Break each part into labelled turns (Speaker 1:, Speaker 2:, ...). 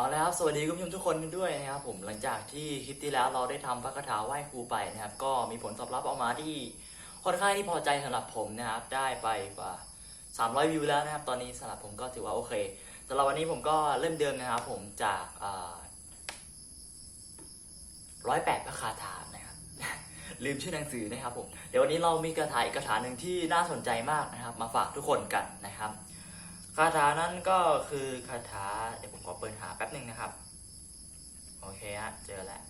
Speaker 1: เอาแล้วครับสวัสดีคุณผู้ชมทุกคนด้วยนะครับผมหลังจากที่คลิปที่แล้วเราได้ทำพระคาถาไหว้ครูไปนะครับ ก็มีผลตอบรับออกมาที่ค่อนข้างที่พอใจสำหรับผมนะครับ ได้ไปกว่า 300 วิวแล้วนะครับ ตอนนี้สำหรับผมก็ถือว่าโอเคสำหรับวันนี้ผมก็เริ่มเดิมนะครับ ผมจากร้อยแปดพระคาถานะครับ ลืมชื่อหนังสือนะครับผมเดี๋ยววันนี้เรามีคาถาอีกคาถาหนึ่งที่น่าสนใจมากนะครับ มาฝากทุกคนกันนะครับาถานั้นก็คือคาถาเดี๋ยวผมขอเปิดหาแป๊บหนึ่งนะครับ โอเคฮะเจอแล้ว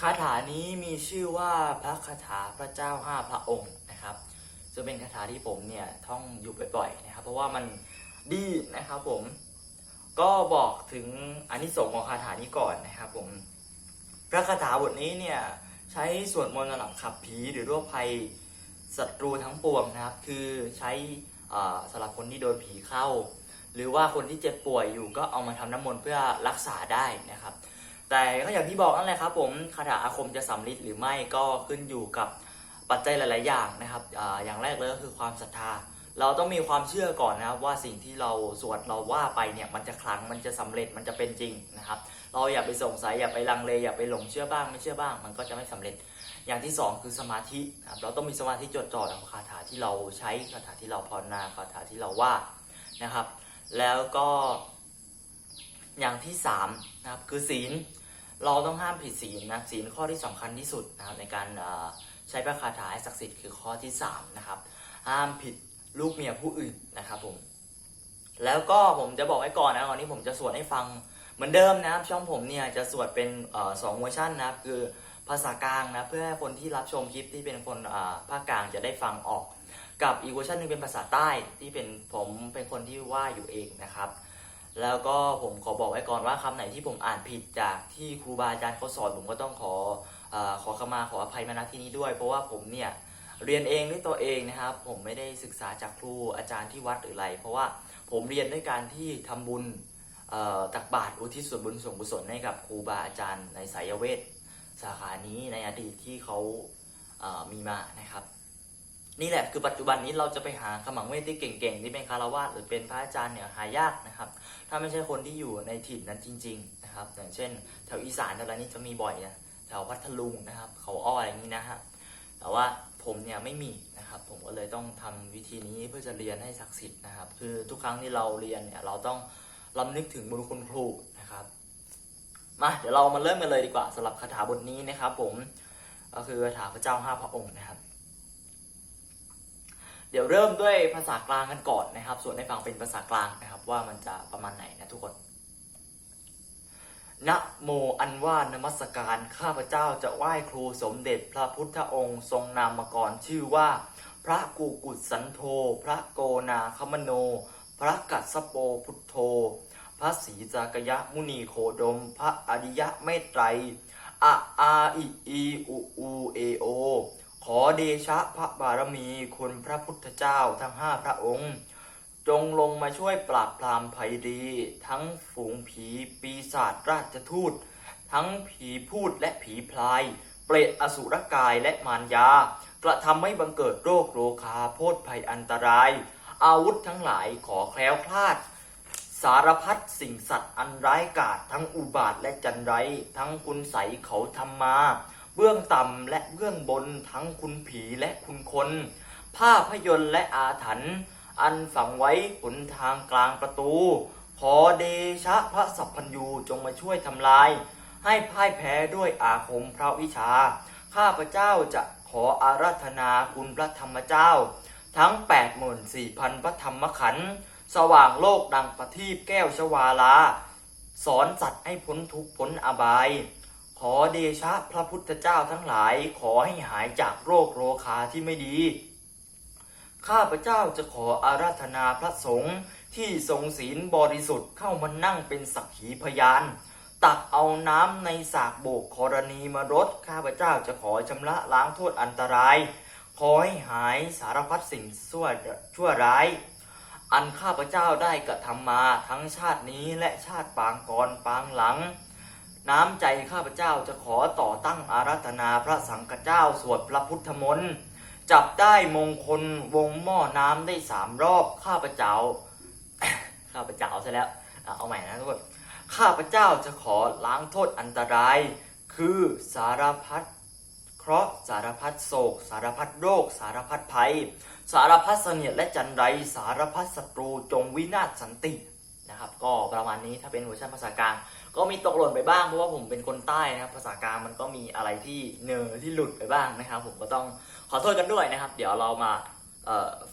Speaker 1: คาถานี้มีชื่อว่าพระคาถาพระเจ้าห้าพระองค์นะครับจะเป็นคาถาที่ผมเนี่ยท่องอยู่บ่อยๆนะครับ เพราะว่ามันดีนะครับผม ก็บอกถึงอานิสงส์ของคาถานี้ก่อนนะครับผมพระคาถาบทนี้เนี่ยใช้สวดมนต์สำหรับขับผีหรือโรคภัย ศัตรูทั้งปวงนะครับ คือใช้สำหรับคนที่โดนผีเข้า หรือว่าคนที่เจ็บป่วยอยู่ก็เอามาทำน้ำมนต์เพื่อรักษาได้นะครับ แต่ก็อย่างที่บอกนั่นแหละครับผมคาถาอาคมจะสำลิดหรือไม่ก็ขึ้นอยู่กับปัจจัยหลาย ๆ อย่างนะครับออย่างแรกเลยก็คือความศรัทธา เราต้องมีความเชื่อก่อนนะครับว่าสิ่งที่เราสวดเราว่าไปเนี่ยมันจะคลังมันจะสำเร็จมันจะเป็นจริงนะครับ เราอย่าไปสงสัยอย่าไปลังเลอย่าไปหลงเชื่อบ้างไม่เชื่อบ้าง มันก็จะไม่สำเร็จ อย่างที่สองคือสมาธิครับเราต้องมีสมาธิจดจ่อกับคาถาที่เราใช้คาถาที่เราภาวนาคาถาที่เราว่านะครับ แล้วก็อย่างที่สามนะครับคือศีลเราต้องห้ามผิดศีลนะศีลข้อที่สำคัญที่สุดนะครับในการใช้พระคาถาให้ศักดิ์สิทธิ์คือข้อที่สามนะครับห้ามผิดลูกเมียผู้อื่นนะครับผมแล้วก็ผมจะบอกไว้ก่อนนะวันนี้ผมจะสวดให้ฟังเหมือนเดิมนะครับช่องผมเนี่ยจะสวดเป็นสองเวอร์ชันนะครับคือ ภาษากลางนะ เพื่อให้คนที่รับชมคลิปที่เป็นคนภาคกลางจะได้ฟังออก กับอีกเวอร์ชันหนึ่งเป็นภาษาใต้ที่เป็นผมเป็นคนที่ว่าอยู่เองนะครับ แล้วก็ผมขอบอกไว้ก่อนว่าคำไหนที่ผมอ่านผิดจากที่ครูบาอาจารย์เขาสอนผมก็ต้องขออขอขมาขออภัยมาณที่นี้ด้วย เพราะว่าผมเนี่ยเรียนเองด้วยตัวเองนะครับ ผมไม่ได้ศึกษาจากครูอาจารย์ที่วัดหรืออะไร เพราะว่าผมเรียนด้วยการที่ทำบุญตักบาตรอุทิศส่วนบุญส่วนกุศลให้กับครูบาอาจารย์ในสายเวท สาขานี้ในอดีตที่เขาเอ่อมีมานะครับ นี่แหละคือปัจจุบันนี้เราจะไปหาขมังเวทที่เก่งๆที่เป็นคารวาสหรือเป็นพระอาจารย์เนี่ยหายากนะครับ ถ้าไม่ใช่คนที่อยู่ในถิ่นนั้นจริง ๆ นะครับ อย่างเช่น แถวอีสานแถวนี้จะมีบ่อยนะแถวพัทลุงนะครับ เขาอ้ออะไรอย่างนี้นะฮะแต่ว่าผมเนี่ยไม่มีนะครับ ผมก็เลยต้องทำวิธีนี้เพื่อจะเรียนให้ศักดิ์สิทธิ์นะครับ คือทุกครั้งที่เราเรียนเนี่ยเราต้องลำนึกถึงบุญคุณครูนะครับ มาเดี๋ยวเรามาเริ่มกันเลยดีกว่าสำหรับคาถาบทนี้นะครับผมก็คือคาถาพระเจ้าห้าพระองค์นะครับ เดี๋ยวเริ่มด้วยภาษากลางกันก่อนนะครับ ส่วนให้ฟังเป็นภาษากลางนะครับ ว่ามันจะประมาณไหนนะทุกคนนะโมอันว่านมัสการข้าพเจ้าจะไหว้ครูสมเด็จพระพุทธองค์ ทรงนามกรชื่อว่า พระกูกุฏสันโธ พระโกนาคมโน พระกัสสโปพุทโธ ระศรีจากยะมุนีโคดม พระอริยะเมตไตรอะอาอิอีอุอูเอโอ ขอเดชะพระบารมีคุณพระพุทธเจ้าทั้งห้าพระองค์ จงลงมาช่วยปราบปรามภัยดี ทั้งฝูงผีปีศาจราชทูต ทั้งผีพูดและผีพลาย เปรตอสุรกายและมารยากระทำให้บังเกิดโรคโรคาโพธภัยอันตราย อาวุธทั้งหลายขอแคล้วคลาด สารพัดสิ่งสัตว์อันร้ายกาจทั้งอุบาทและจันไร ทั้งคุณใสยเขาทำมา เบื้องต่ำและเบื้องบนทั้งคุณผีและคุณคน ภาพยนตร์และอาถรรพ์อันฝังไว้หนทางกลางประตู ขอเดชะพระสัพพัญญูจงมาช่วยทำลาย ให้พ่ายแพ้ด้วยอาคมพระวิชา ข้าพระเจ้าจะขออาราธนาคุณพระธรรมเจ้า ทั้ง 84,000 พระธรรมขันธ์ สว่างโลกดังประทีปแก้วชวาลา สอนสัตว์ให้พ้นทุกข์พ้นอบาย ขอเดชะพระพุทธเจ้าทั้งหลาย ขอให้หายจากโรคโรคาที่ไม่ดี ข้าพเจ้าจะขออาราธนาพระสงฆ์ที่ทรงศีลบริสุทธิ์เข้ามานั่งเป็นสักขีพยาน ตักเอาน้ำในสากโบกกรณีมารดข้าพเจ้าจะขอชำระล้างโทษอันตราย ขอให้หายสารพัดสิ่งชั่วชั่วร้าย อันข้าพเจ้าได้กระทำมาทั้งชาตินี้และชาติปางก่อนปางหลัง น้ำใจข้าพเจ้าจะขอต่อตั้งอารัธนาพระสังฆเจ้าสวดพระพุทธมนต์จับได้มงคลวงหม้อน้ำได้สามรอบข้าพเจ้า ข้าพเจ้าซะแล้วเอาใหม่นะทุกคนข้าพเจ้าจะขอล้างโทษอันตราย คือสารพัดเคราะห์สารพัดโศก สารพัดโรค สารพัดภัย สารพัดเสนียดและจันไรสารพัดศัตรูจงวินาศสันตินะครับ ก็ประมาณนี้ถ้าเป็นเวอร์ชันภาษากลาง ก็มีตกหล่นไปบ้างเพราะว่าผมเป็นคนใต้นะครับภาษากลางมันก็มีอะไรที่เนอที่หลุดไปบ้างนะครับ ผมก็ต้องขอโทษกันด้วยนะครับ เดี๋ยวเรามา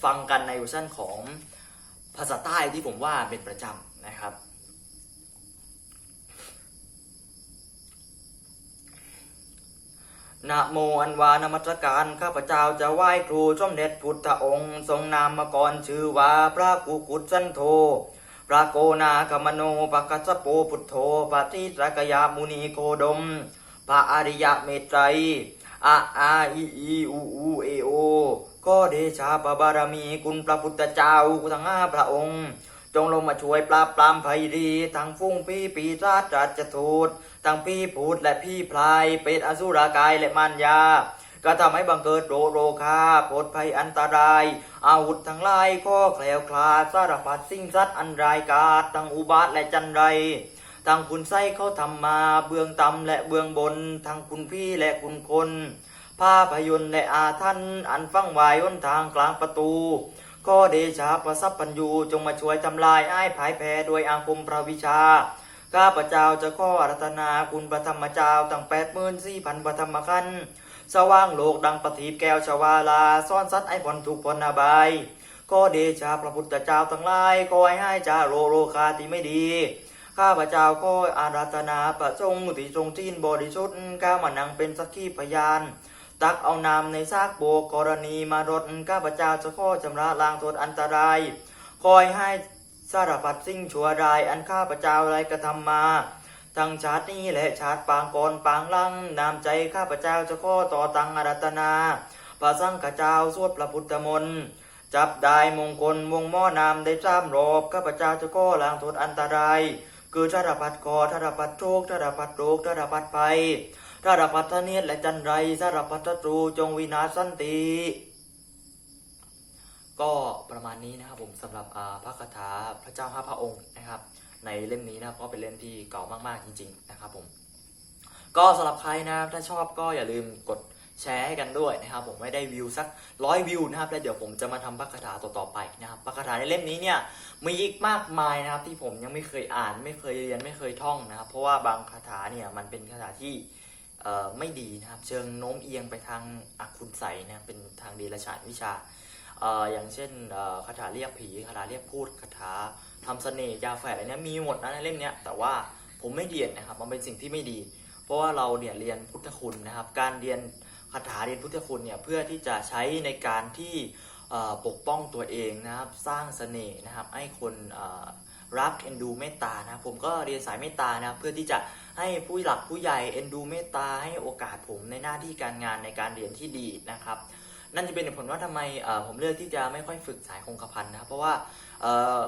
Speaker 1: ฟังกันในเวอร์ชันของภาษาใต้ที่ผมว่าเป็นประจำนะครับ นะโมอันวานมัสการข้าพเจ้าจะไหว้ครูสมเด็จพุทธองค์ ทรงนามกรชื่อว่าพระกุกุศสันโธพระโกนาคมโนปะกัสสโปพุทโธปฏิสกยามุนีโคดม พระอริยเมตไตรอะอาอีอีอูอูเอโอ ก็เดชาปบารมีคุณพระพุทธเจ้าทั้งห้าพระองค์ จงลงมาช่วยปราบปรามภัยดีทั้งฟุ้งพี่ปีศาจราชทูต ทั้งพี่พูดและพี่พลาย เป็ดอสุรกายและมารยา ก็ทำให้บังเกิดโรโรคาผลภัยอันตราย อาวุธทั้งหลายก็แคล้วคลาดสารพัดสิ่งสัตว์อันรายกาจทั้งอุบาทและจันไรทั้งคุณไส้เขาทำมาเบื้องต่ำและเบื้องบน ทั้งคุณพี่และคุณคนภาพยนตร์และอาท่านอันฟังวายหนทางกลางประตูก็เดชาประสัพปัญญูจงมาช่วยทำลายอ้ายผายแพ้ด้วยอาคมพระวิชา ข้าพเจ้าจะข้ออารัตนาคุณพระธรรมเจ้าตั้งแปดหมื่นสี่พันพระธรรมขันธ์สว่างโลกดังปฏิบแก้วชวาลาซ่อนสัตว์ไอ้ผลทุกผลนาบายก็เดชาพระพุทธเจ้าทั้งหลายคอยให้จาโรโรคาที่ไม่ดี ข้าพเจ้าก็อาราธนาประสงค์ที่ทรงจีนบริสุทธิ์ข้ามานังเป็นสักขีพยาน ตักเอานามในซากโบกกรณีมารดข้าพเจ้าจะข้อชำระล้างโทษอันตราย คอยให้ สารพัดสิ่งชั่วร้ายอันข้าพเจ้าไรกระทำมา ทั้งชาตินี้และชาติปางก่อนปางลังนามใจข้าพเจ้าจะข้อต่อตังอารัตนาพระสังฆเจ้าสวดพระพุทธมนต์จับได้มงคลวงหม้อนามได้จ้ามรอบข้าพเจ้าจะข้อล้างโทษอันตราย คือทารพัดกอทารพัดโชคทารพัดโรคทารพัดภัยทารพัดทะเนียดและจันไรสารพัดศัตรูจงวินาศสันติ ก็ประมาณนี้นะครับผมสำหรับพระคาถาพระเจ้าห้าพระองค์นะครับ ในเล่มนี้นะครับก็เป็นเล่มที่เก่ามากๆจริง ๆ นะครับผมก็สำหรับใครนะครับถ้าชอบก็อย่าลืมกดแชร์ให้กันด้วยนะครับ ผมไม่ได้วิวสักร้อยวิวนะครับแล้วเดี๋ยวผมจะมาทำพระคาถาต่อๆไปนะครับพระคาถาในเล่มนี้เนี่ยมีอีกมากมายนะครับ ที่ผมยังไม่เคยอ่านไม่เคยเรียนไม่เคยท่องนะครับ เพราะว่าบางคาถาเนี่ยมันเป็นคาถาที่ไม่ดีนะครับ เชิงโน้มเอียงไปทางอักคุณใสนะเป็นทางเดรัจฉานวิชา อย่างเช่นคาถาเรียกผีคาถาเรียกพูดคาถาทำเสน่ห์ยาแฝดอะไรเนี้ยมีหมดนะในเล่มเนี้ยแต่ว่าผมไม่เรียนนะครับมันเป็นสิ่งที่ไม่ดี เพราะว่าเราเนี่ยเรียนพุทธคุณนะครับ การเรียนคาถาเรียนพุทธคุณเนี่ยเพื่อที่จะใช้ในการที่ปกป้องตัวเองนะครับ สร้างเสน่ห์นะครับ ให้คนรักเอ็นดูเมตตานะผมก็เรียนสายเมตตานะเพื่อที่จะให้ผู้หลักผู้ใหญ่เอ็นดูเมตตาให้โอกาสผมในหน้าที่การงานในการเรียนที่ดีนะครับ นั่นจะเป็นเหตุผลว่าทำไมผมเลือกที่จะไม่ค่อยฝึกสายคงกระพันนะครับเพราะว่า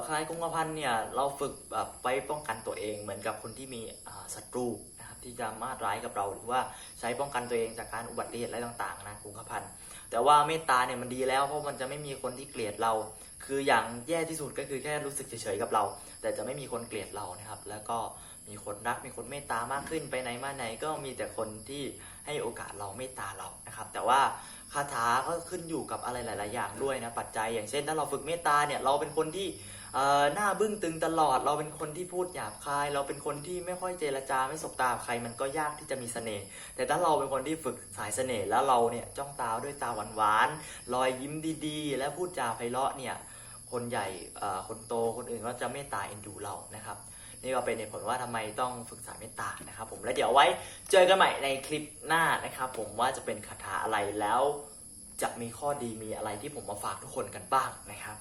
Speaker 1: สายคงกระพันเนี่ยเราฝึกแบบไปป้องกันตัวเอง เหมือนกับคนที่มีศัตรูนะครับที่จะมาร้ายกับเราหรือว่าใช้ป้องกันตัวเองจากการอุบัติเหตุอะไรต่างๆนะคงกระพันแต่ว่าเมตตาเนี่ยมันดีแล้วเพราะมันจะไม่มีคนที่เกลียดเรา คืออย่างแย่ที่สุดก็คือแค่รู้สึกเฉยๆกับเรา แต่จะไม่มีคนเกลียดเรานะครับ แล้วก็มีคนรักมีคนเมตตามากขึ้นไปไหนมาไหนก็มีแต่คนที่ให้โอกาสเราเมตตาเรานะครับ แต่ว่า คาถาก็ขึ้นอยู่กับอะไรหลาย ๆ อย่างด้วยนะปัจจัย อย่างเช่น ถ้าเราฝึกเมตตาเนี่ยเราเป็นคนที่หน้าบึ้งตึงตลอด เราเป็นคนที่พูดหยาบคาย เราเป็นคนที่ไม่ค่อยเจรจาไม่สบตาใครมันก็ยากที่จะมีเสน่ห์แต่ถ้าเราเป็นคนที่ฝึกสายเสน่ห์แล้วเราเนี่ยจ้องตาด้วยตาหวานๆรอยยิ้มดีๆ และพูดจาไพเราะเนี่ยคนใหญ่คนโตคนอื่นก็จะเมตตาเอ็นดูเรานะครับ นี่ก็เป็นเหตุผลว่าทำไมต้องฝึกสายเมตตานะครับผมแล้วเดี๋ยวไว้เจอกันใหม่ในคลิปหน้านะครับผมว่าจะเป็นคาถาอะไรแล้วจะมีข้อดีมีอะไรที่ผมมาฝากทุกคนกันบ้างนะครับ